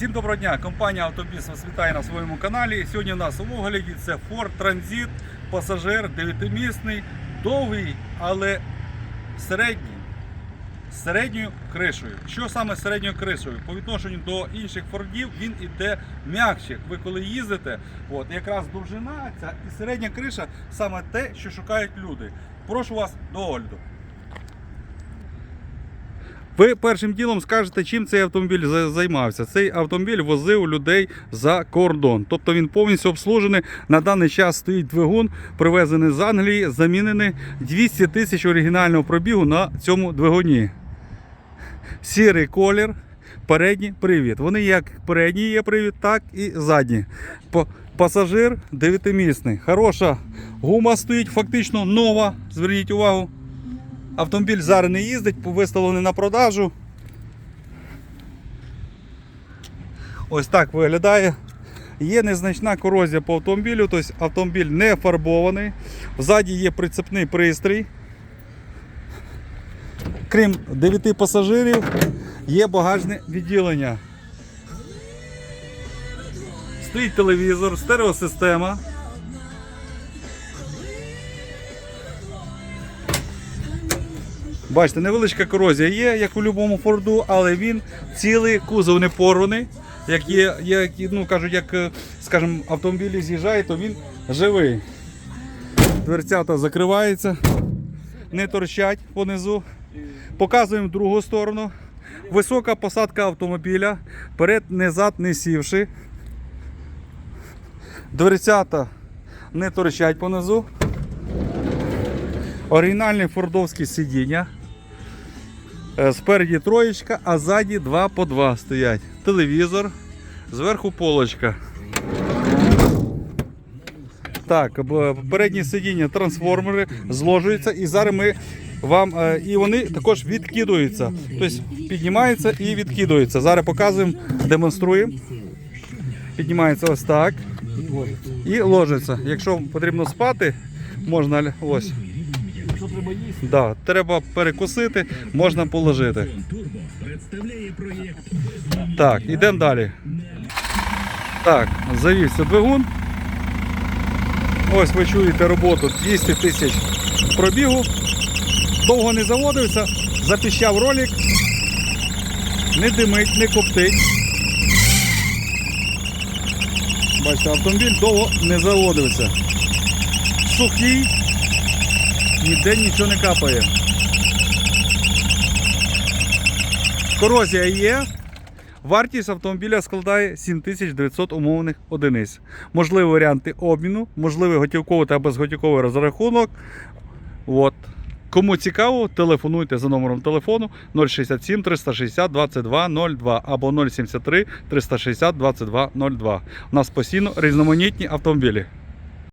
Всім доброго дня! Компанія Автобіс вас вітає на своєму каналі. Сьогодні у нас у огляді це Ford Transit, пасажир, дев'ятимісний, довгий, але середній. З середньою кришею. Що саме з середньою кришею? По відношенню до інших фордів він іде м'якше. Ви коли їздите, от якраз довжина ця і середня криша саме те, що шукають люди. Прошу вас до огляду. Ви першим ділом скажете, чим цей автомобіль займався. Цей автомобіль возив людей за кордон. Тобто він повністю обслужений. На даний час стоїть двигун, привезений з Англії, замінений 200 тисяч оригінального пробігу на цьому двигуні. Сірий колір, передній привід. Вони як передній є привід, так і задній. Пасажир дев'ятимісний. Хороша гума стоїть, фактично нова. Зверніть увагу. Автомобіль зараз не їздить, виставлений на продажу. Ось так виглядає. Є незначна корозія по автомобілю, тобто автомобіль не фарбований. Ззаді є прицепний пристрій. Крім 9 пасажирів, є багажне відділення. Стоїть телевізор, стереосистема. Бачите, невеличка корозія є, як у будь-якому форду, але він цілий кузов не порваний. Як є, як, ну кажуть, як, е, скажімо, автомобілі з'їжджає, то він живий. Дверцята закриваються, не торчать понизу. Показуємо другу сторону. Висока посадка автомобіля. Перед не зад не сівши. Дверцята не торчать понизу. Оригінальні фордовські сидіння. Е, Спереді троєчка, а ззаді два по два стоять. Телевізор, зверху полочка. Так, передні сидіння, трансформери зложуються, і зараз ми вам. е, І вони також відкидуються. Тобто піднімаються і відкидуються. Зараз показуємо, демонструємо. Піднімається ось так. І ложиться. Якщо потрібно спати, можна ось. Якщо треба їсти, Да, треба перекусити, можна положити. Так, йдемо далі. Так, завівся двигун. Ось ви чуєте роботу 200 тисяч пробігу. Довго не заводився, запіщав ролик. Не димить, не коптить. Бачите, автомобіль довго не заводився. Сухий, ніде нічого не капає. Корозія є. Вартість автомобіля складає 7900 умовних одиниць. Можливі варіанти обміну, можливий готівковий та безготівковий розрахунок. От. Кому цікаво, телефонуйте за номером телефону 067 360 22 02 або 073 360 22 02. У нас постійно різноманітні автомобілі.